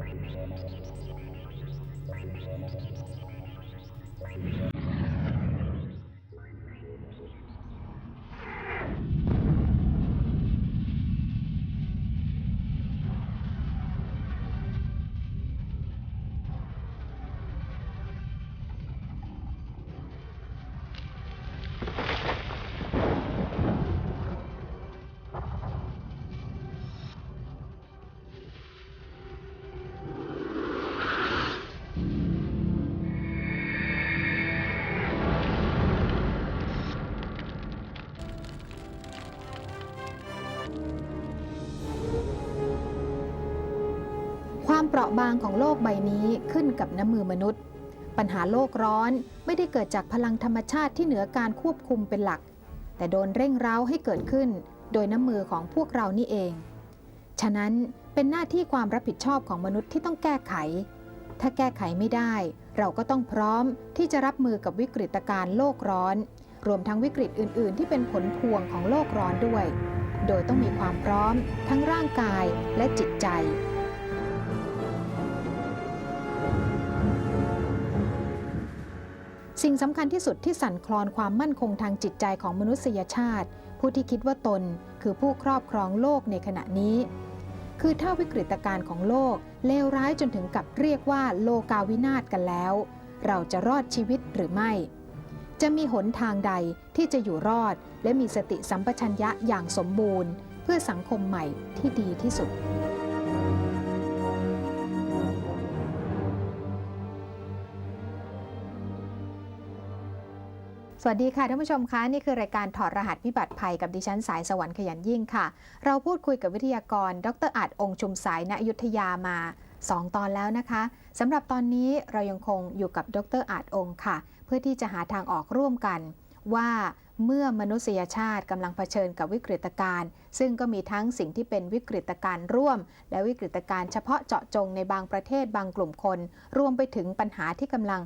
คว เปราะบางของโลกใบนี้ขึ้นกับน้ำมือมนุษย์ ปัญหาโลกร้อนไม่ได้เกิดจากพลังธรรมชาติที่เหนือการควบคุมเป็นหลัก แต่โดนเร่งเร้าให้เกิดขึ้น โดยน้ำมือของพวกเรานี่เอง ฉะนั้นเป็นหน้าที่ความรับผิดชอบของมนุษย์ที่ต้องแก้ไข ถ้าแก้ไขไม่ได้ เราก็ต้องพร้อมที่จะรับมือกับวิกฤตการณ์โลกร้อน รวมทั้งวิกฤตอื่น ๆ ที่เป็นผลพวงของโลกร้อนด้วย โดยต้องมีความพร้อม ทั้งร่างกายและจิตใจ สิ่งสำคัญที่สุดที่สั่นคลอนความมั่นคงทางจิตใจของมนุษยชาติ ผู้ที่คิดว่าตนคือผู้ครอบครองโลกในขณะนี้ คือถ้าวิกฤตการณ์ของโลกเลวร้ายจนถึงกับเรียกว่าโลกาวินาศกันแล้ว เราจะรอดชีวิตหรือไม่ จะมีหนทางใดที่จะอยู่รอด และมีสติสัมปชัญญะอย่างสมบูรณ์ เพื่อสังคมใหม่ที่ดีที่สุด สวัสดีค่ะท่านผู้ชมคะนี่คือรายการถอดรหัสวิบัติภัยกับดิฉันสายสวรรค์ขยันยิ่งค่ะ เราพูดคุยกับวิทยากร ดรอาจองค์ชุมสายณอยุธยามา 2 ตอนแล้วนะคะสำหรับตอนนี้เรายังคงอยู่กับดรอาจองค์ค่ะ เพื่อที่จะหาทางออกร่วมกัน ว่าเมื่อมนุษยชาติกำลังเผชิญกับวิกฤตการณ์ ซึ่งก็มีทั้งสิ่งที่เป็นวิกฤตการณ์ร่วม และวิกฤตการณ์เฉพาะเจาะจงในบางประเทศบางกลุ่มคน รวมไปถึงปัญหาที่กำลัง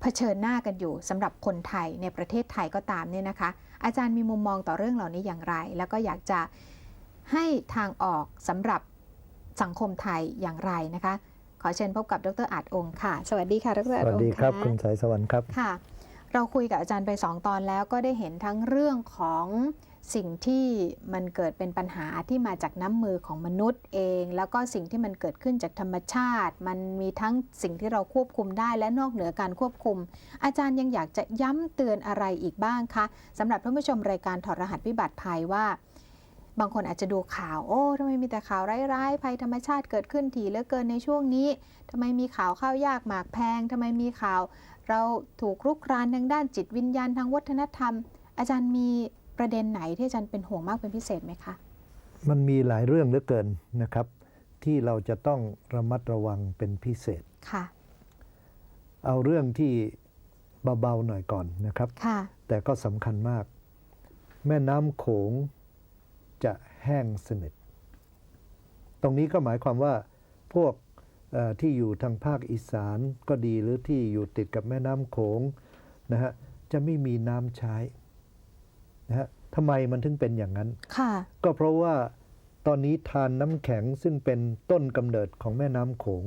เผชิญหน้ากันอยู่สำหรับคนไทยในประเทศไทยก็ตามเนี่ยนะคะ อาจารย์มีมุมมองต่อเรื่องเหล่านี้อย่างไร แล้วก็อยากจะให้ทางออกสำหรับสังคมไทยอย่างไรนะคะ ขอเชิญพบกับดรอาจองค์ค่ะ สวัสดีค่ะดรสอาจวัสองดีค์ครับค่ะคุณสายสวรรค์ครับค่ะ เราคุยกับอาจารย์ไปสองตอนแล้วก็ได้เห็นทั้งเรื่องของ สิ่งที่มันเกิดเป็นปัญหาที่มาจากน้ำมือของมนุษย์เอง แล้วก็สิ่งที่มันเกิดขึ้นจากธรรมชาติ มันมีทั้งสิ่งที่เราควบคุมได้และนอกเหนือการควบคุม อาจารย์ยังอยากจะย้ำเตือนอะไรอีกบ้างคะสำหรับท่านผู้ชมรายการถอดรหัสวิบัติภัยว่า บางคนอาจจะดูข่าวโอ้ทำไมมีแต่ข่าวร้ายๆภัยธรรมชาติเกิดขึ้นถี่เหลือเกินในช่วงนี้ทำไมมีข่าวข้าวยากหมากแพงทำไมมีข่าว เราถูกรุกรานทางด้านจิตวิญญาณทางวัฒนธรรม อาจารย์มี ประเด็นไหนที่อาจารย์เป็นห่วงมากเป็นพิเศษไหมคะ มันมีหลายเรื่องเหลือเกินนะครับ ที่เราจะต้องระมัดระวังเป็นพิเศษค่ะ เอาเรื่องที่เบาๆหน่อยก่อนนะครับค่ะแต่ก็สำคัญมาก แม่น้ำโขงจะแห้งสนิท ตรงนี้ก็หมายความว่าพวกเอ่อที่อยู่ทางภาคอีสานก็ดีหรือที่อยู่ติดกับแม่น้ำโขงนะฮะจะไม่มีน้ำใช้ นะฮะทำไมมันถึงเป็นอย่างนั้นค่ะก็เพราะว่าตอนนี้ทานน้ำแข็งซึ่งเป็นต้นกำเนิดของแม่น้ำโขง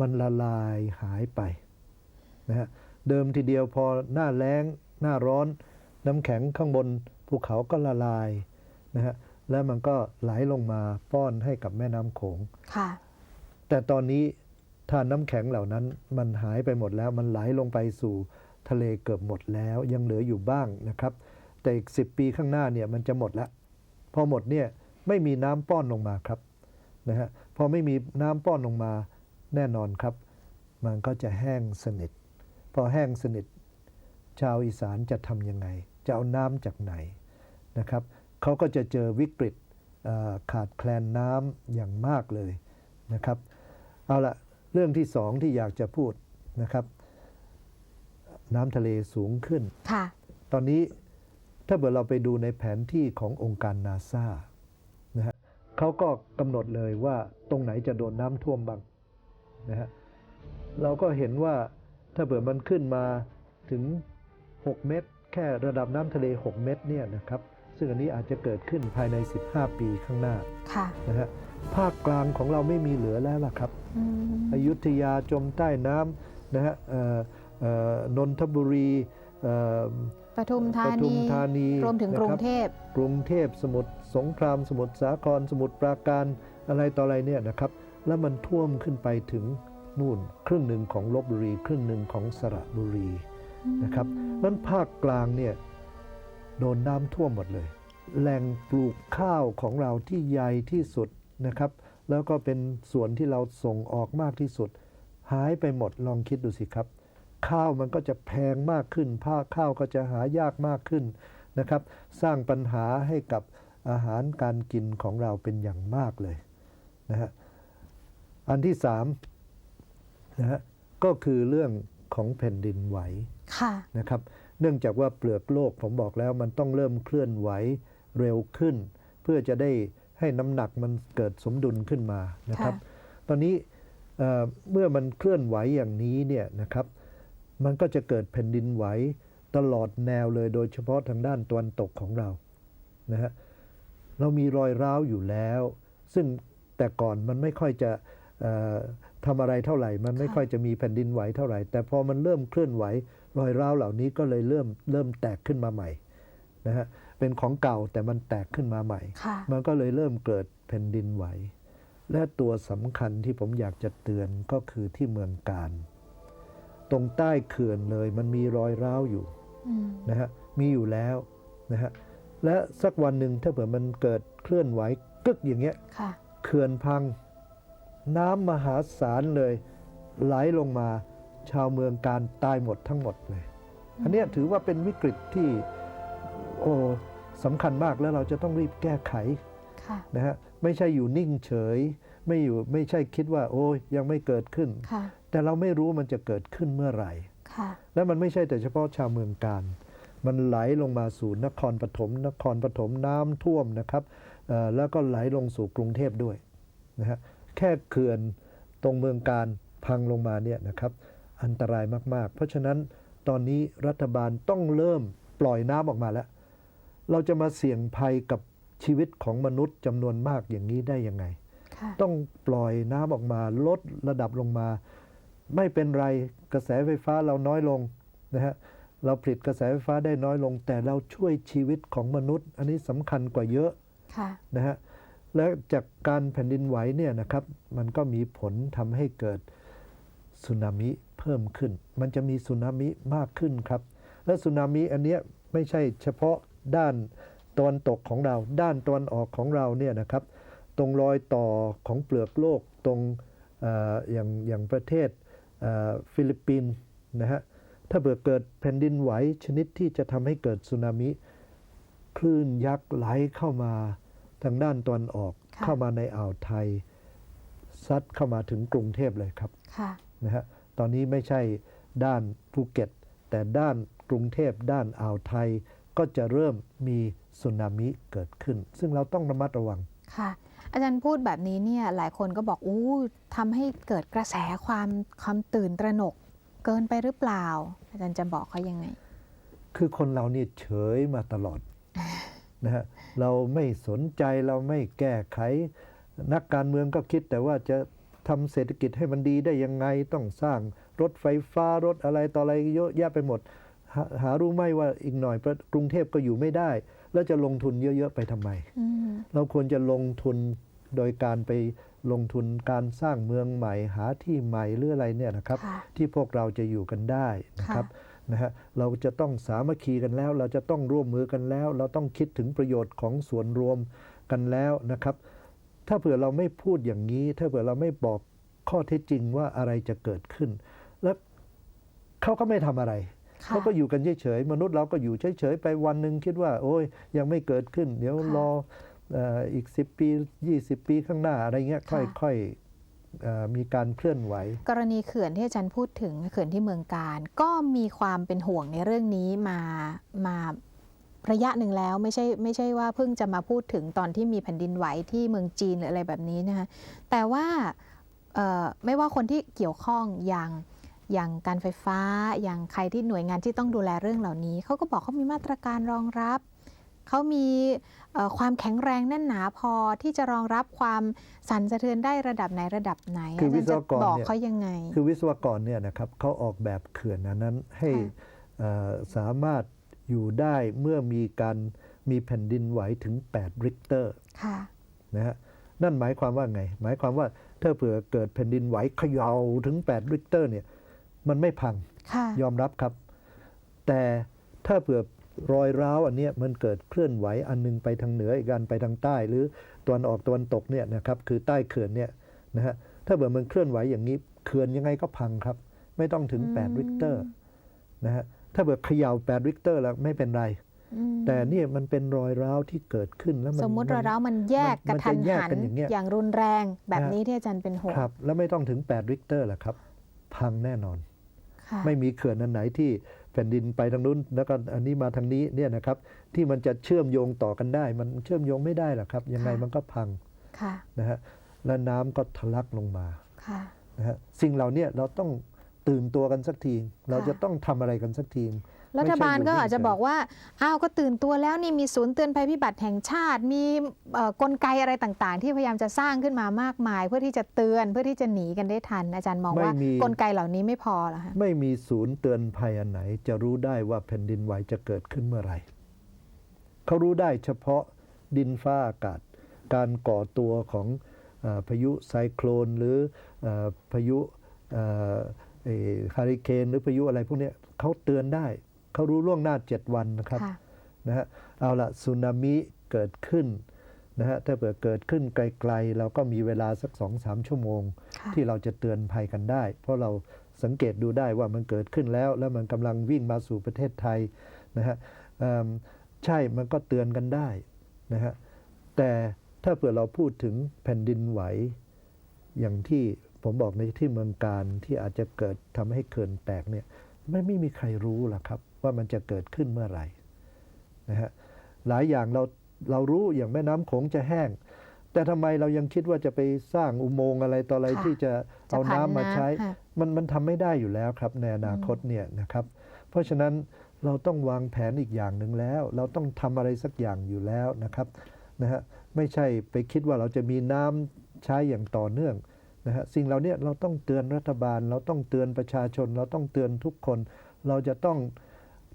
มันละลายหายไปนะฮะเดิมทีเดียวพอหน้าแล้งหน้าร้อน น้ำแข็งข้างบนภูเขาก็ละลายนะฮะแล้วมันก็ไหลลงมาป้อนให้กับแม่น้ำโขงค่ะแต่ตอนนี้ทานน้ำแข็งเหล่านั้นมันหายไปหมดแล้วมันไหลลงไปสู่ทะเลเกือบหมดแล้ว ยังเหลืออยู่บ้างนะครับ แต่อีกสิปีข้างหน้าเนี่ยมันจะหมดแล้วพอหมดเนี่ยไม่มีน้ำป้อนลงมาครับนะฮะพอไม่มีน้ำป้อนลงมาแน่นอนครับ มันก็จะแห้งสนิท พอแห้งสนิท ชาวอีสานจะทำยังไง จะเอาน้ำจากไหนนะครับเขาก็จะเจอวิกฤตเอ่อขาดแคลนน้ำอย่างมากเลยนะครับเอาละเรื่องที่สองที่อยากจะพูดนะครับ น้ำทะเลสูงขึ้นค่ะตอนนี้ ถ้าเกิดเราไปดูในแผนที่ขององค์การนาซานะฮะเขาก็กำหนดเลยว่าตรงไหนจะโดนน้ำท่วมบ้างนะฮะเราก็เห็นว่าถ้าเกิดมันขึ้นมาถึง 6 เมตร แค่ระดับน้ำทะเล 6 เมตรเนี่ยนะครับ ซึ่งอันนี้อาจจะเกิดขึ้นภายใน 15 ปีข้างหน้าค่ะนะฮะภาคกลางของเราไม่มีเหลือแล้วล่ะครับอืมอยุธยาจมใต้น้ำนะฮะเอ่อเอ่อนนทบุรีเอ่อ ปทุมธาปทุนีมธานีรวมถึงนะกรุคงบเทพกรุงเทพสมุทรสงคราม สมุทรสาคร สมุทรปราการอะไรต่ออะไรเนี่ยนะครับ แล้วมันท่วมขึ้นไปถึงนู่นครึ่งหนึ่งของลบบุรี ครึ่งหนึ่งของสระบุรีนะครับนั้นภาคกลางเนี่ยโดนน้ำท่วมหมดเลย แหล่งปลูกข้าวของเราที่ใหญ่ที่สุดนะครับ แล้วก็เป็นส่วนที่เราส่งออกมากที่สุด หายไปหมดลองคิดดูสิครับ ข้าวมันก็จะแพงมากขึ้นผ้าข้าวก็จะหายากมากขึ้นนะครับ สร้างปัญหาให้กับอาหารการกินของเราเป็นอย่างมากเลยนะฮะอันที่สามนะฮะก็คือเรื่องของแผ่นดินไหวค่ะนะครับ เนื่องจากว่าเปลือกโลกผมบอกแล้วมันต้องเริ่มเคลื่อนไหวเร็วขึ้น เพื่อจะได้ให้น้ำหนักมันเกิดสมดุลขึ้นมานะครับ ตอนนี้เอ่อเมื่อมันเคลื่อนไหวอย่างนี้เนี่ยนะครับ มันก็จะเกิดแผ่นดินไหวตลอดแนวเลยโดยเฉพาะทางด้านตะวันตกของเรานะฮะเรามีรอยร้าวอยู่แล้ว ซึ่งแต่ก่อนมันไม่ค่อยจะเอ่อทำอะไรเท่าไหร่ มันไม่ค่ะค่อยจะมีแผ่นดินไหวเท่าไหร่ แต่พอมันเริ่มเคลื่อนไหว รอยร้าวเหล่านี้ก็เลยเริ่มเริ่มแตกขึ้นมาใหม่นะฮะเป็นของเก่าแต่มันแตกขึ้นมาใหม่ค่ะมันก็เลยเริ่มเกิดแผ่นดินไหว และตัวสำคัญที่ผมอยากจะเตือนก็คือที่เมืองการ ตรงใต้เขื่อนเลยมันมีรอยร้าวอยู่อืมนะฮะมีอยู่แล้วนะฮะและสักวันหนึ่งถ้าเผื่อมันเกิดเคลื่อนไหวกึกอย่างเงี้ยค่ะเขื่อนพัง น้ำมหาศาลเลย ไหลลงมาชาวเมืองการตายหมดทั้งหมดเลย อันเนี้ยถือว่าเป็นวิกฤตที่โอ้สำคัญมากแล้วเราจะต้องรีบแก้ไขค่ะนะฮะไม่ใช่อยู่นิ่งเฉย ไม่อยู่ไม่ใช่คิดว่า โอ้ยยังไม่เกิดขึ้นค่ะ แต่เราไม่รู้มันจะเกิดขึ้นเมื่อไหร่ค่ะและมันไม่ใช่แต่เฉพาะชาวเมืองการ มันไหลลงมาสู่นครปฐมนครปฐมน้ำท่วมนะครับเอ่อแล้วก็ไหลลงสู่กรุงเทพด้วยนะฮะแค่เขื่อนตรงเมืองการพังลงมาเนี่ยนะครับอันตรายมาก ๆ เพราะฉะนั้นตอนนี้รัฐบาลต้องเริ่มปล่อยน้ำออกมาแล้ว เราจะมาเสี่ยงภัยกับชีวิตของมนุษย์จำนวนมากอย่างนี้ได้ยังไงค่ะต้องปล่อยน้ำออกมาลดระดับลงมา ไม่เป็นไรกระแสไฟฟ้าเราน้อยลงนะฮะเราผลิตกระแสไฟฟ้าได้น้อยลง แต่เราช่วยชีวิตของมนุษย์ อันนี้สำคัญกว่าเยอะค่ะนะฮะและจากการแผ่นดินไหวเนี่ยนะครับมันก็มีผลทำให้เกิดสึนามิเพิ่มขึ้น มันจะมีสึนามิมากขึ้นครับ และสึนามิอันเนี้ยไม่ใช่เฉพาะด้านตะวันตกของเรา ด้านตะวันออกของเราเนี่ยนะครับ ตรงรอยต่อของเปลือกโลกตรงเอออย่างอย่างประเทศเอ่อ ฟิลิปปินส์นะฮะถ้าเกิดเกิดแผ่นดินไหวชนิดที่จะทำให้เกิดสึนามิ คลื่นยักษ์ไหลเข้ามาทางด้านตะวันออกค่ะเข้ามาในอ่าวไทย ซัดเข้ามาถึงกรุงเทพเลยครับค่ะนะฮะตอนนี้ไม่ใช่ด้านภูเก็ต แต่ด้านกรุงเทพด้านอ่าวไทย ก็จะเริ่มมีสึนามิเกิดขึ้น ซึ่งเราต้องระมัดระวังค่ะ อาจารย์พูดแบบนี้เนี่ยหลายคนก็บอกอู้ทำให้เกิดกระแสความความตื่นตระหนกเกินไปหรือเปล่า อาจารย์จะบอกเขายังไง คือคนเราเนี่ยเฉยมาตลอดนะฮะเราไม่สนใจเราไม่แก้ไข นักการเมืองก็คิดแต่ว่าจะทำเศรษฐกิจให้มันดีได้ยังไงต้องสร้างรถไฟฟ้ารถอะไรต่ออะไรเยอะแยะไปหมด หาหารู้ไหมว่าอีกหน่อยประกรุงเทพก็อยู่ไม่ได้ แล้วจะลงทุนเยอะๆไปทำไมอืมเราควรจะลงทุนโดยการไปลงทุนการสร้างเมืองใหม่หาที่ใหม่หรืออะไรเนี่ยนะครับค่ะที่พวกเราจะอยู่กันได้นะครับนะฮะเราจะต้องสามัคคีกันแล้ว เราจะต้องร่วมมือกันแล้ว เราต้องคิดถึงประโยชน์ของส่วนรวมกันแล้วนะครับ ถ้าเผื่อเราไม่พูดอย่างนี้ ถ้าเผื่อเราไม่บอกข้อเท็จจริงว่าอะไรจะเกิดขึ้น แล้วเขาก็ไม่ทำอะไร ค่ะเขาก็อยู่กันเฉยๆมนุษย์เราก็อยู่เฉยๆไปวันหนึ่งคิดว่า โอ้ยยังไม่เกิดขึ้น เดี๋ยวค่ะรอเอ่ออีก 10 ปี 20 ปีข้างหน้าอะไรเงี้ยค่ะค่อยๆเอ่อมีการเคลื่อนไหว กรณีเขื่อนที่อาจารย์พูดถึงเขื่อนที่เมืองการ ก็มีความเป็นห่วงในเรื่องนี้มามาระยะหนึ่งแล้วไม่ใช่ไม่ใช่ว่าเพิ่งจะมาพูดถึงตอนที่มีแผ่นดินไหวที่เมืองจีนหรืออะไรแบบนี้นะคะแต่ว่าเอ่อไม่ว่าคนที่เกี่ยวข้องอย่าง อย่างการไฟฟ้า อย่างใครที่หน่วยงานที่ต้องดูแลเรื่องเหล่านี้ เขาก็บอกเขามีมาตรการรองรับ เขามีเอ่อความแข็งแรงแน่นหนาพอที่จะรองรับความสั่นสะเทือนได้ระดับไหนระดับไหนคือวิศวกราจาย์จะบอกเนี่ยเขายังไง คือวิศวกรเนี่ยนะครับเขาออกแบบเขื่อนอันนั้นให้ค่ะเอ่อสามารถอยู่ได้เมื่อมีการมีแผ่นดินไหวถึง 8 ริกเตอร์ค่ะนะฮะนั่นหมายความว่าไง หมายความว่าถ้าเผื่อเกิดแผ่นดินไหวเขย่าถึง 8 ริกเตอร์เนี่ย มันไม่พังค่ะยอมรับครับ แต่ถ้าเผื่อรอยร้าวอันเนี้ยมันเกิดเคลื่อนไหวอันหนึงไปทางเหนืออีกอันไปทางใต้ หรือตะวันออกตะวันตกเนี่ยนะครับคือใต้เขื่อนเนี่ยนะฮะถ้าเผื่อมันเคลื่อนไหวอย่างนี้เขื่อนยังไงก็พังครับ ไม่ต้องถึงอืม8ริกเตอร์นะฮะถ้าเผื่อเขย่า8ริกเตอร์แล้วไม่เป็นไรอืมแต่เนี่ยมันเป็นรอยร้าวที่เกิดขึ้นแล้วมันสมมุตินรอยร้าวมันแยกมักระนทันจะแยกหันกันอย่างเงี้ยอย่างรุนแรงแบบนะฮะนี้ที่อาจารย์เป็นห่วงครับ แล้วไม่ต้องถึง8ริกเตอร์แหละครับ พังแน่นอนค่ะ ไม่มีเขื่อนอันไหนที่แผ่นดินไปทางนู้นแล้วก็อันนี้มาทางนี้เนี่ยนะครับที่มันจะเชื่อมโยงต่อกันได้ มันเชื่อมโยงไม่ได้หรอกครับ ยังไงมันก็พังค่ะนะฮะและน้ำก็ทะลักลงมาค่ะนะฮะสิ่งเหล่าเนี้เราต้องตื่นตัวกันสักที เราจะต้องทำอะไรกันสักที รัฐบาลก็ไม่ใช่อยู่อาจจะเฉยๆบอกว่าอ้าวก็ตื่นตัวแล้วนี่มีศูนย์เตือนภัยพิบัติแห่งชาติ มีเอ่อกลไกอะไรต่างๆ ที่พยายามจะสร้างขึ้นมามากมาย เพื่อที่จะเตือนเพื่อที่จะหนีกันได้ทัน อาจารย์มองว่าไม่มีกลไกเหล่านี้ไม่พอเหรอคะไม่มีศูนย์เตือนภัยอันไหน จะรู้ได้ว่าแผ่นดินไหวจะเกิดขึ้นเมื่อไหร่เขารู้ได้เฉพาะดินฟ้าอากาศ การก่อตัวของเออพายุไซโคลนหรือเออพายุฮาริเคนหรือพายุอะไรพวกเนี้ยเขาเตือนได้ เขารู้ล่วงหน้า7วันนะครับค่ะนะฮะเอาละสึนามิเกิดขึ้นนะฮะถ้าเผื่อเกิดขึ้นไกลๆ เราก็มีเวลาสักสองสามชั่วโมงค่ะที่เราจะเตือนภัยกันได้ เพราะเราสังเกตดูได้ว่ามันเกิดขึ้นแล้ว แล้วมันกำลังวิ่งมาสู่ประเทศไทยนะฮะเอิ่มใช่มันก็เตือนกันได้นะฮะแต่ถ้าเผื่อเราพูดถึงแผ่นดินไหว อย่างที่ผมบอกในที่เมืองการที่อาจจะเกิดทำให้เขื่อนแตกเนี่ย ไม่ไม่มีใครรู้หรอกครับ ว่ามันจะเกิดขึ้นเมื่อไหร่นะฮะหลายอย่างเราเรารู้อย่างแม่น้ำโขงจะแห้ง แต่ทำไมเรายังคิดว่าจะไปสร้างอุโมงค์อะไรต่ออะไรค่ะที่จะจะเอาผ่านน้ำมาใช้ค่ะมันมันทำไม่ได้อยู่แล้วครับในอนาคตเนี่ยนะครับ เพราะฉะนั้นเราต้องวางแผนอีกอย่างหนึ่งแล้ว เราต้องทำอะไรสักอย่างอยู่แล้วนะครับนะฮะไม่ใช่ไปคิดว่าเราจะมีน้ำใช้อย่างต่อเนื่อง นะฮะสิ่งเหล่านี้เราต้องเตือนรัฐบาล เราต้องเตือนประชาชน เราต้องเตือนทุกคน เราจะต้อง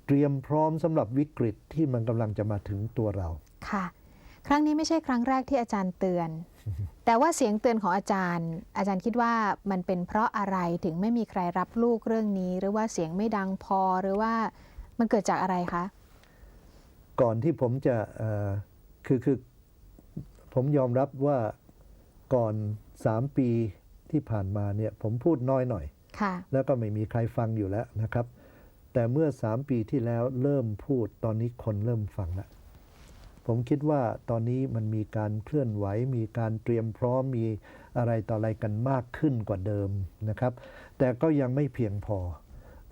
เตรียมพร้อมสำหรับวิกฤตที่มันกำลังจะมาถึงตัวเรา ค่ะ ครั้งนี้ไม่ใช่ครั้งแรกที่อาจารย์เตือน แต่ว่าเสียงเตือนของอาจารย์ อาจารย์คิดว่ามันเป็นเพราะอะไรถึงไม่มีใครรับลูกเรื่องนี้ หรือว่าเสียงไม่ดังพอหรือว่ามันเกิดจากอะไรคะก่อนที่ผมจะเอ่อคือคือผมยอมรับว่าก่อน สามปีที่ผ่านมาเนี่ยผมพูดน้อยหน่อยค่ะแล้วก็ไม่มีใครฟังอยู่แล้วนะครับ แต่เมื่อสามปีที่แล้วเริ่มพูดตอนนี้คนเริ่มฟังแล้วผมคิดว่าตอนนี้มันมีการเคลื่อนไหว มีการเตรียมพร้อมมีอะไรต่ออะไรกันมากขึ้นกว่าเดิมนะครับ แต่ก็ยังไม่เพียงพอ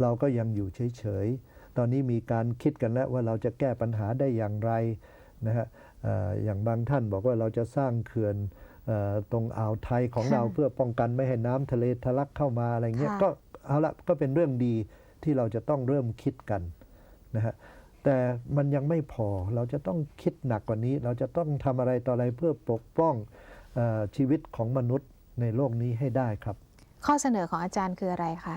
เราก็ยังอยู่เฉยๆ ตอนนี้มีการคิดกันแล้วว่าเราจะแก้ปัญหาได้อย่างไรนะฮะเอ่ออย่างบางท่านบอกว่าเราจะสร้างเขื่อนเอ่อ ตรงอ่าวไทยของเราค่ะเพื่อป้องกันไม่ให้น้ำทะเลทะลักเข้ามาอะไรเงี้ยค่ะก็เอาละก็เป็นเรื่องดีที่เราจะต้องเริ่มคิดกันนะฮะแต่มันยังไม่พอเราจะต้องคิดหนักกว่านี้ เราจะต้องทำอะไรต่ออะไรเพื่อปกป้องเออชีวิตของมนุษย์ในโลกนี้ให้ได้ครับ ข้อเสนอของอาจารย์คืออะไรคะ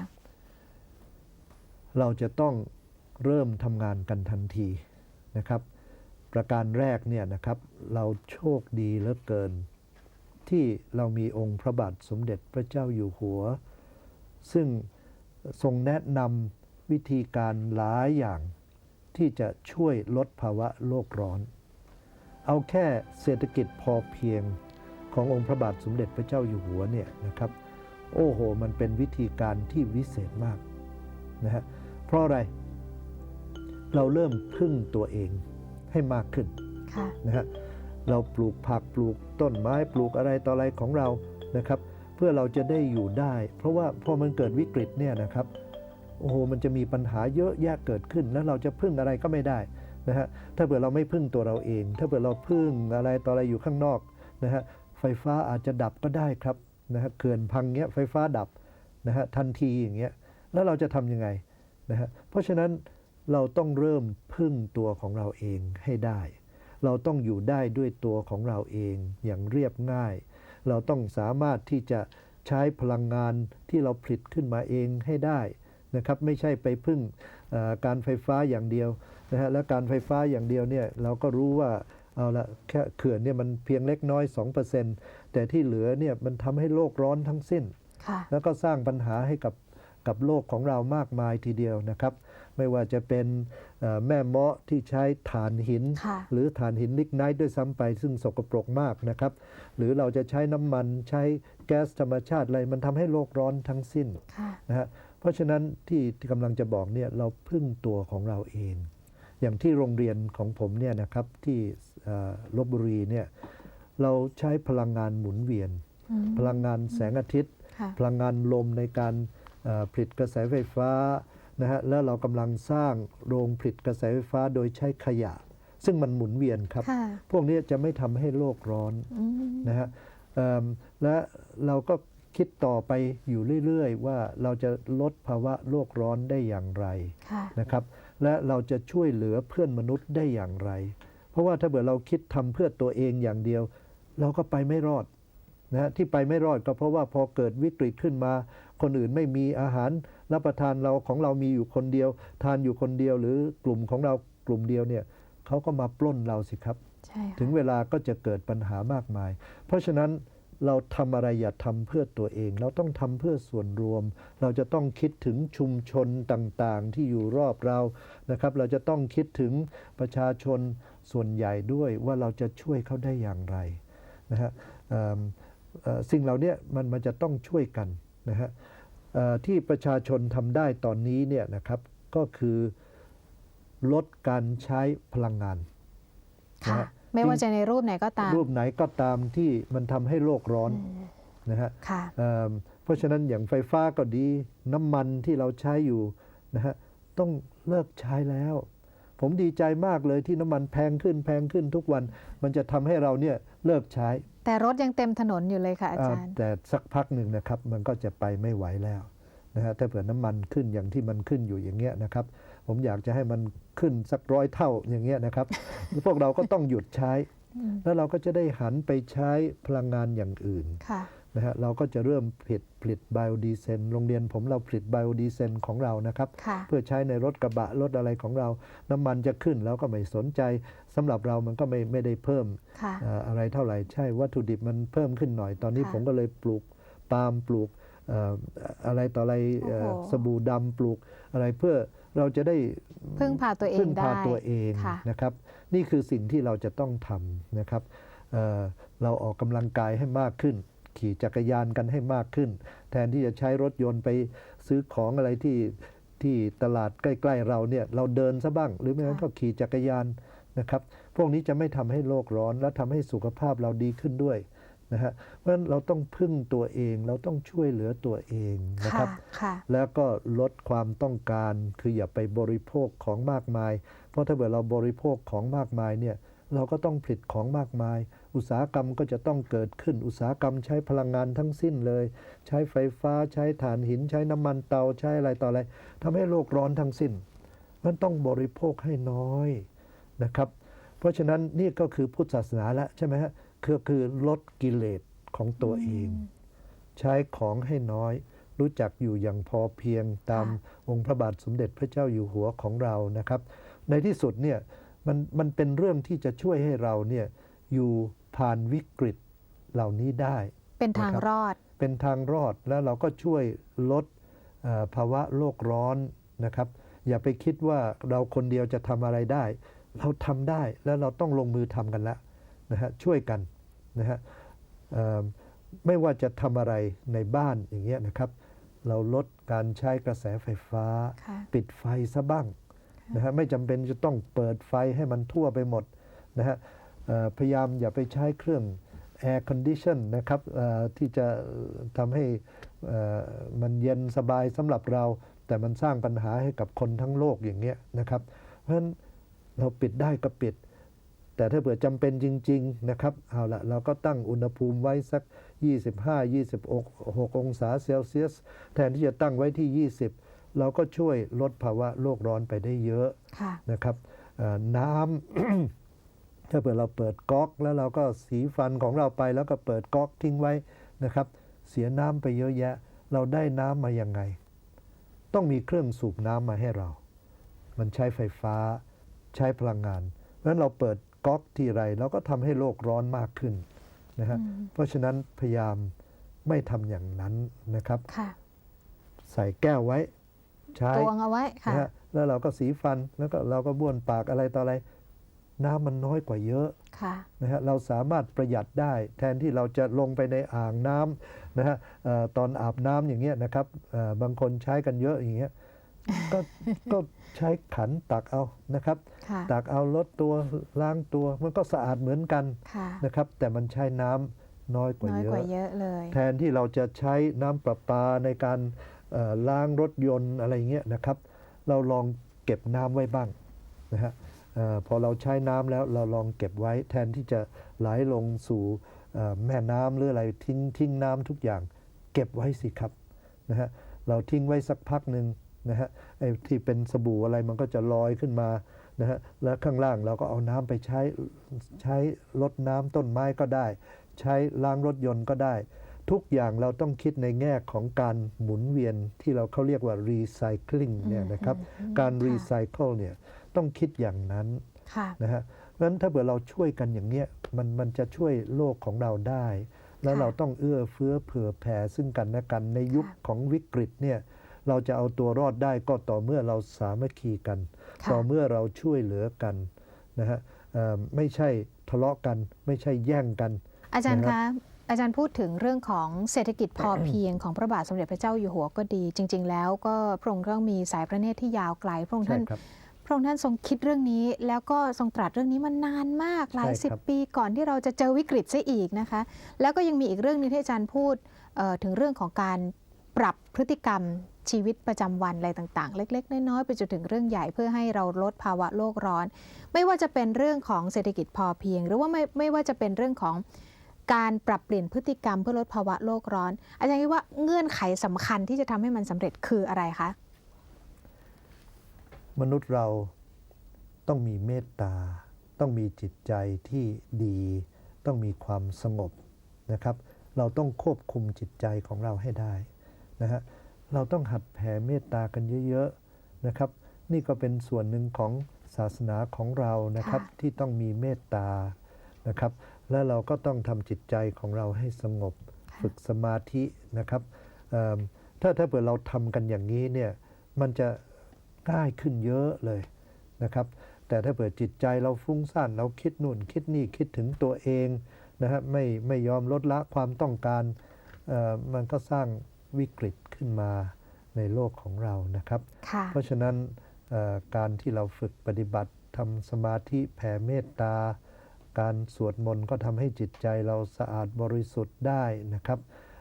เราจะต้องเริ่มทำงานกันทันทีนะครับ ประการแรกเนี่ยนะครับ เราโชคดีเหลือเกิน ที่เรามีองค์พระบาทสมเด็จพระเจ้าอยู่หัว ซึ่งทรงแนะนำวิธีการหลายอย่างที่จะช่วยลดภาวะโลกร้อน เอาแค่เศรษฐกิจพอเพียงขององค์พระบาทสมเด็จพระเจ้าอยู่หัวเนี่ยนะครับ โอ้โห มันเป็นวิธีการที่วิเศษมากนะฮะเพราะอะไรเราเริ่มพึ่งตัวเองให้มากขึ้นค่ะนะฮะ เราปลูกผักปลูกต้นไม้ปลูกอะไรต่ออะไรของเรานะครับ เพื่อเราจะได้อยู่ได้ เพราะว่าพอมันเกิดวิกฤตเนี่ยนะครับโอ้โหมันจะมีปัญหาเยอะแยะเกิดขึ้น แล้วเราจะพึ่งอะไรก็ไม่ได้นะฮะถ้าเผื่อเราไม่พึ่งตัวเราเอง ถ้าเผื่อเราพึ่งอะไรต่ออะไรอยู่ข้างนอกนะฮะไฟฟ้าอาจจะดับก็ได้ครับนะฮะเขื่อนพังเงี้ยไฟฟ้าดับนะฮะทันทีอย่างเงี้ยแล้วเราจะทำยังไงนะฮะเพราะฉะนั้นเราต้องเริ่มพึ่งตัวของเราเองให้ได้ เราต้องอยู่ได้ด้วยตัวของเราเองอย่างเรียบง่าย เราต้องสามารถที่จะใช้พลังงานที่เราผลิตขึ้นมาเองให้ได้นะครับ ไม่ใช่ไปพึ่งเอ่อการไฟฟ้าอย่างเดียวนะฮะและการไฟฟ้าอย่างเดียวเนี่ยเราก็รู้ว่าเอาละแค่เขื่อนเนี่ยมันเพียงเล็กน้อย 2%แต่ที่เหลือเนี่ยมันทำให้โลกร้อนทั้งสิ้นค่ะแล้วก็สร้างปัญหาให้กับกับโลกของเรามากมายทีเดียวนะครับ ไม่ว่าจะเป็นเอ่อแม่เมาะที่ใช้ถ่านหินค่ะหรือถ่านหินลิกไนท์ด้วยซ้ำไป ซึ่งสกปรกมากนะครับ หรือเราจะใช้น้ำมันใช้แก๊สธรรมชาติอะไรมันทำให้โลกร้อนทั้งสิ้นค่ะนะฮะเพราะฉะนั้นที่ที่กำลังจะบอกเนี่ยเราพึ่งตัวของเราเอง อย่างที่โรงเรียนของผมเนี่ยนะครับที่เอ่อลบบุรีเนี่ยเราใช้พลังงานหมุนเวียนอืมพลังงานแสงอาทิตย์ค่ะพลังงานลมในการเอ่อผลิตกระแสไฟฟ้า นะฮะแล้วเรากำลังสร้างโรงผลิตกระแสไฟฟ้าโดยใช้ขยะ ซึ่งมันหมุนเวียนครับค่ะพวกนี้จะไม่ทำให้โลกร้อนอืมนะฮะเอิ่มและเราก็คิดต่อไปอยู่เรื่อย ๆ ว่าเราจะลดภาวะโลกร้อนได้อย่างไรค่ะนะครับ และเราจะช่วยเหลือเพื่อนมนุษย์ได้อย่างไร เพราะว่าถ้าเกิดเราคิดทำเพื่อตัวเองอย่างเดียว เราก็ไปไม่รอดนะฮะที่ไปไม่รอดก็เพราะว่าพอเกิดวิกฤตขึ้นมา คนอื่นไม่มีอาหาร รับประทานเราของเรามีอยู่คนเดียว ทานอยู่คนเดียวหรือกลุ่มของเรากลุ่มเดียวเนี่ยเขาก็มาปล้นเราสิครับใช่ค่ะถึงเวลาก็จะเกิดปัญหามากมาย เพราะฉะนั้นเราทำอะไรอย่าทำเพื่อตัวเอง เราต้องทำเพื่อส่วนรวม เราจะต้องคิดถึงชุมชนต่างๆ ที่อยู่รอบเรานะครับ เราจะต้องคิดถึงประชาชนส่วนใหญ่ด้วยว่าเราจะช่วยเขาได้อย่างไรนะฮะเอิ่มเอ่อสิ่งเหล่านี้มันมันจะต้องช่วยกันนะฮะเอ่อ ที่ประชาชนทำได้ตอนนี้เนี่ยนะครับก็คือลดการใช้พลังงานนะค่ะฮะไม่ว่าจะในรูปไหนก็ตาม รูปไหนก็ตามที่มันทำให้โลกร้อนอืมนะฮะค่ะเอิ่มเพราะฉะนั้นอย่างไฟฟ้าก็ดีน้ำมันที่เราใช้อยู่นะฮะต้องเลิกใช้แล้ว ผมดีใจมากเลยที่น้ำมันแพงขึ้นแพงขึ้นทุกวัน มันจะทำให้เราเนี่ยเลิกใช้ แต่รถยังเต็มถนนอยู่เลยค่ะอาจารย์อ่าแต่สักพักหนึ่งนะครับ มันก็จะไปไม่ไหวแล้วนะฮะถ้าเผื่อน้ำมันขึ้นอย่างที่มันขึ้นอยู่อย่างเงี้ยนะครับ ผมอยากจะให้มันขึ้นสักร้อยเท่าอย่างเงี้ยนะครับ พวกเราก็ต้องหยุดใช้อืมแล้วเราก็จะได้หันไปใช้พลังงานอย่างอื่นค่ะ นะฮะเราก็จะเริ่มผลิตผลิตไบโอดีเซนโรงเรียนผมเราผลิตไบโอดีเซนของเรานะครับค่ะเพื่อใช้ในรถกระบะรถอะไรของเรา น้ำมันจะขึ้นเราก็ไม่สนใจสำหรับเรามันก็ไม่ไม่ได้เพิ่มค่ะเอ่ออะไรเท่าไหร่ใช่วัตถุดิบมันเพิ่มขึ้นหน่อยตอนนี้ค่ะผมก็เลยปลูกปาล์มปลูกเอ่ออะไรต่ออะไรเอ่อโอ้โหสบู่ดำปลูกอะไรเพื่อเราจะได้พึ่งพาตัวเองพึ่งพาได้ตัวเองค่ะนะครับ นี่คือสิ่งที่เราจะต้องทำนะครับเอ่อเราออกกำลังกายให้มากขึ้น ขี่จักรยานกันให้มากขึ้น แทนที่จะใช้รถยนต์ไปซื้อของอะไรที่ที่ตลาดใกล้ ๆ เราเนี่ยเราเดินซะบ้าง หรือไม่งั้นก็ขี่จักรยานนะครับ พวกนี้จะไม่ทำให้โลกร้อน และทำให้สุขภาพเราดีขึ้นด้วยนะฮะเพราะฉะนั้นเราต้องพึ่งตัวเองเราต้องช่วยเหลือตัวเองนะคค่ะรับค่ะแล้วก็ลดความต้องการคืออย่าไปบริโภคของมากมาย เพราะถ้าเกิดเราบริโภคของมากมายเนี่ยเราก็ต้องผลิตของมากมาย อุตสาหกรรมก็จะต้องเกิดขึ้น อุตสาหกรรมใช้พลังงานทั้งสิ้นเลย ใช้ไฟฟ้าใช้ถ่านหิน ใช้น้ำมันเตาใช้อะไรต่ออะไรทำให้โลกร้อนทั้งสิ้น มันต้องบริโภคให้น้อยนะครับ เพราะฉะนั้นนี่ก็คือพุทธศาสนาแล้วใช่ไหมฮะคือคือลดกิเลสของตัวเอง ใช้ของให้น้อยรู้จักอยู่อย่างพอเพียงตามค่ะองค์พระบาทสมเด็จพระเจ้าอยู่หัวของเรานะครับ ในที่สุดเนี่ยมันมันเป็นเรื่องที่จะช่วยให้เราเนี่ยอยู่ ผ่านวิกฤตเหล่านี้ได้ เป็นทางนะครับรอด เป็นทางรอดแล้วเราก็ช่วยลดเอ่อภาวะโลกร้อนนะครับ อย่าไปคิดว่าเราคนเดียวจะทำอะไรได้ เราทำได้แล้วเราต้องลงมือทำกันแล้วนะฮะช่วยกันนะฮะเอ่อไม่ว่าจะทำอะไรในบ้านอย่างเงี้ยนะครับ เราลดการใช้กระแสไฟฟ้าค่ะปิดไฟซะบ้างนะฮะไม่จำเป็นจะต้องเปิดไฟให้มันทั่วไปหมดนะฮะเอ่อ พยายามอย่าไปใช้เครื่อง air condition นะครับเอ่อที่จะทำให้เอ่อมันเย็นสบายสำหรับเรา แต่มันสร้างปัญหาให้กับคนทั้งโลกอย่างเงี้ยนะครับ เพราะฉะนั้นเราปิดได้ก็ปิด แต่ถ้าเผื่อจำเป็นจริง ๆ นะครับ เอาละเราก็ตั้งอุณหภูมิไว้สัก 25-26 องศาเซลเซียส แทนที่จะตั้งไว้ที่ 20 เราก็ช่วยลดภาวะโลกร้อนไปได้เยอะค่ะนะครับเอ่อน้ำ ถ้าเปิดเราเปิดก๊อกแล้วเราก็สีฟันของเราไปแล้วก็เปิดก๊อกทิ้งไว้นะครับ เสียน้ำไปเยอะแยะ เราได้น้ำมายังไง ต้องมีเครื่องสูบน้ำมาให้เรา มันใช้ไฟฟ้าใช้พลังงานเพราะฉะนั้นเราเปิดก๊อกทีไรเราก็ทำให้โลกร้อนมากขึ้นนะฮะอืมเพราะฉะนั้นพยายามไม่ทำอย่างนั้นนะครับค่ะใส่แก้วไว้ ใช้ตวงเอาไว้ค่ะนะฮะแล้วเราก็สีฟันแล้วก็เราก็บ้วนปากอะไรต่ออะไร น้ำมันน้อยกว่าเยอะค่ะนะฮะเราสามารถประหยัดได้ แทนที่เราจะลงไปในอ่างน้ำนะฮะเอ่อตอนอาบน้ำอย่างเงี้ยนะครับเอ่อบางคนใช้กันเยอะอย่างเงี้ยก็ก็ใช้ขันตักเอานะครับค่ะตักเอาลดตัวล้างตัว มันก็สะอาดเหมือนกันค่ะนะครับ แต่มันใช้น้ำน้อยกว่าน้อยเยกว่าอะเยอะเลย แทนที่เราจะใช้น้ำประปาในการเอ่อล้างรถยนต์อะไรเงี้ยนะครับ เราลองเก็บน้ำไว้บ้างนะฮะเออ พอเราใช้น้ำแล้วเราลองเก็บไว้แทนที่จะไหลลงสู่เอ่อแม่น้ำหรืออะไรทิ้งทิ้งน้ำทุกอย่าง เก็บไว้สิครับนะฮะเราทิ้งไว้สักพักหนึ่งนะฮะไอ้ที่เป็นสบู่อะไรมันก็จะลอยขึ้นมานะฮะแล้วข้างล่างเราก็เอาน้ำไปใช้ใช้ลดน้ำต้นไม้ก็ได้ ใช้ล้างรถยนต์ก็ได้ ทุกอย่างเราต้องคิดในแง่ของการหมุนเวียนที่เราเขาเรียกว่า recycling เนี่ยนะครับอืมการค่ะ recycle เนี่ย ต้องคิดอย่างนั้นค่ะนะฮะเพราะฉะนั้นถ้าเกิดเราช่วยกันอย่างเนี้ยมันมันจะช่วยโลกของเราได้ แล้วค่ะเราต้องเอื้อเฟื้อเผื่อแผ่ซึ่งกันและกันในยุคค่ะของวิกฤตเนี่ยเราจะเอาตัวรอดได้ก็ต่อเมื่อเราสามัคคีกันค่ะต่อเมื่อเราช่วยเหลือกันนะฮะเอ่อไม่ใช่ทะเลาะกัน ไม่ใช่แย่งกัน อาจารย์นะครัคะบอาจารย์พูดถึงเรื่องของเศรษฐกิจพอเพียงของพระบาทสมเด็จพระเจ้าอยู่หัวก็ดี จริง ๆ แล้วก็พระองค์ก็มีสายพระเนตรที่ยาวไกลพระองค์ใช่ท่านค รับพระองค์ท่านทรงคิดเรื่องนี้ แล้วก็ทรงตรัสเรื่องนี้มานานมากหลายใช่สิบครับปีก่อนที่เราจะเจอวิกฤตซะอีกนะคะ แล้วก็ยังมีอีกเรื่องหนึงที่อาจารย์พูดเอ่อถึงเรื่องของการปรับพฤติกรรมชีวิตประจำวันอะไรต่างๆ เล็ก ๆ น้อยๆไปจนถึงเรื่องใหญ่เพื่อให้เราลดภาวะโลกร้อน ไม่ว่าจะเป็นเรื่องของเศรษฐกิจพอเพียง หรือว่าไม่ไม่ว่าจะเป็นเรื่องของการปรับเปลี่ยนพฤติกรรมเพื่อลดภาวะโลกร้อน อาจารย์คิดว่าเงื่อนไขสำคัญที่จะทำให้มันสำเร็จคืออะไรคะ มนุษย์เราต้องมีเมตตา ต้องมีจิตใจที่ดี ต้องมีความสงบนะครับ เราต้องควบคุมจิตใจของเราให้ได้นะฮะเราต้องหัดแผ่เมตตากันเยอะๆนะครับ นี่ก็เป็นส่วนหนึ่งของศาสนาของเรานะครับค่ะที่ต้องมีเมตตานะครับ และเราก็ต้องทำจิตใจของเราให้สงบ ฝึกสมาธินะครับเอิ่มถ้าถ้าเผื่อเราทำกันอย่างนี้เนี่ยมันจะ ง่ายขึ้นเยอะเลยนะครับ แต่ถ้าเผื่อจิตใจเราฟุ้งซ่านเราคิดนู่นคิดนี่คิดถึงตัวเองนะฮะไม่ไม่ยอมลดละความต้องการเอ่อมันก็สร้างวิกฤตขึ้นมาในโลกของเรานะครับค่ะเพราะฉะนั้นเอ่อการที่เราฝึกปฏิบัติทำสมาธิแผ่เมตตา การสวดมนต์ก็ทำให้จิตใจเราสะอาดบริสุทธิ์ได้นะครับ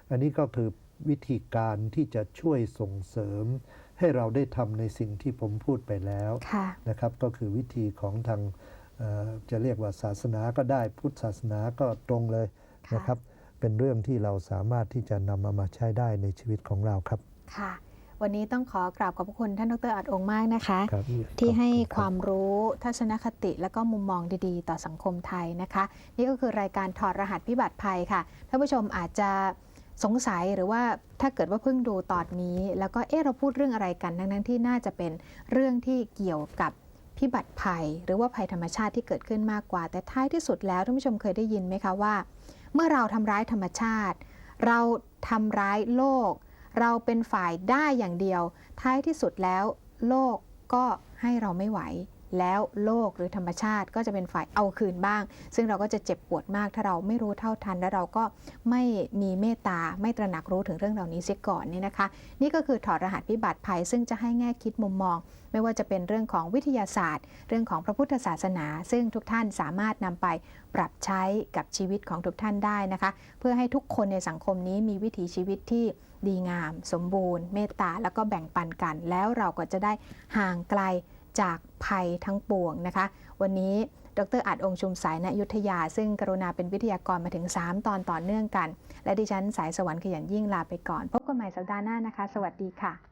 อันนี้ก็คือวิธีการที่จะช่วยส่งเสริม ให้เราได้ทำในสิ่งที่ผมพูดไปแล้วค่ะนะครับ ก็คือวิธีของทางเอ่อจะเรียกว่าศาสนาก็ได้พุทธศาสนาก็ตรงเลยค่ะนะครับ เป็นเรื่องที่เราสามารถที่จะนำมามาใช้ได้ในชีวิตของเราครับค่ะวันนี้ต้องขอกราบขอบพระคุณท่านดรอัดองค์มากนะคะครับที่ให้ขอบณรับความรู้ทัศนคติและก็มุมมองดีๆ ต่อสังคมไทยนะคะ นี่ก็คือรายการถอดรหัสพิบัติภัยค่ะท่านผู้ชมอาจจะ สงสัยหรือว่าถ้าเกิดว่าเพิ่งดูตอนนี้ แล้วก็เอ๊ะเราพูดเรื่องอะไรกันทั้งๆที่น่าจะเป็นเรื่องที่เกี่ยวกับพิบัติภัย หรือว่าภัยธรรมชาติที่เกิดขึ้นมากกว่า แต่ท้ายที่สุดแล้วท่านผู้ชมเคยได้ยินไหมคะว่า เมื่อเราทำร้ายธรรมชาติ เราทำร้ายโลก เราเป็นฝ่ายได้อย่างเดียว ท้ายที่สุดแล้ว โลกก็ให้เราไม่ไหว แล้วโลกหรือธรรมชาติก็จะเป็นฝ่ายเอาคืนบ้าง ซึ่งเราก็จะเจ็บปวดมากถ้าเราไม่รู้เท่าทัน และเราก็ไม่มีเมตตาไม่ตระหนักรู้ถึงเรื่องเหล่านี้เสียก่อนเนี่ยนะคะ นี่ก็คือถอดรหัสพิบัติภัย ซึ่งจะให้แง่คิดมุมมอง ไม่ว่าจะเป็นเรื่องของวิทยาศาสตร์ เรื่องของพระพุทธศาสนา ซึ่งทุกท่านสามารถนำไปปรับใช้กับชีวิตของทุกท่านได้นะคะ เพื่อให้ทุกคนในสังคมนี้มีวิถีชีวิตที่ดีงาม สมบูรณ์ เมตตาแล้วก็แบ่งปันกัน แล้วเราก็จะได้ห่างไกล จากภัยทั้งปวงนะคะ วันนี้ดรอัดองค์ชุมสายณยุทธยา ซึ่งกรุณาเป็นวิทยากรมาถึง 3 ตอนต่อเนื่องกัน และดิฉันสายสวรรค์ขยันยิ่งลาไปก่อน พบกันใหม่สัปดาห์หน้านะคะ สวัสดีค่ะ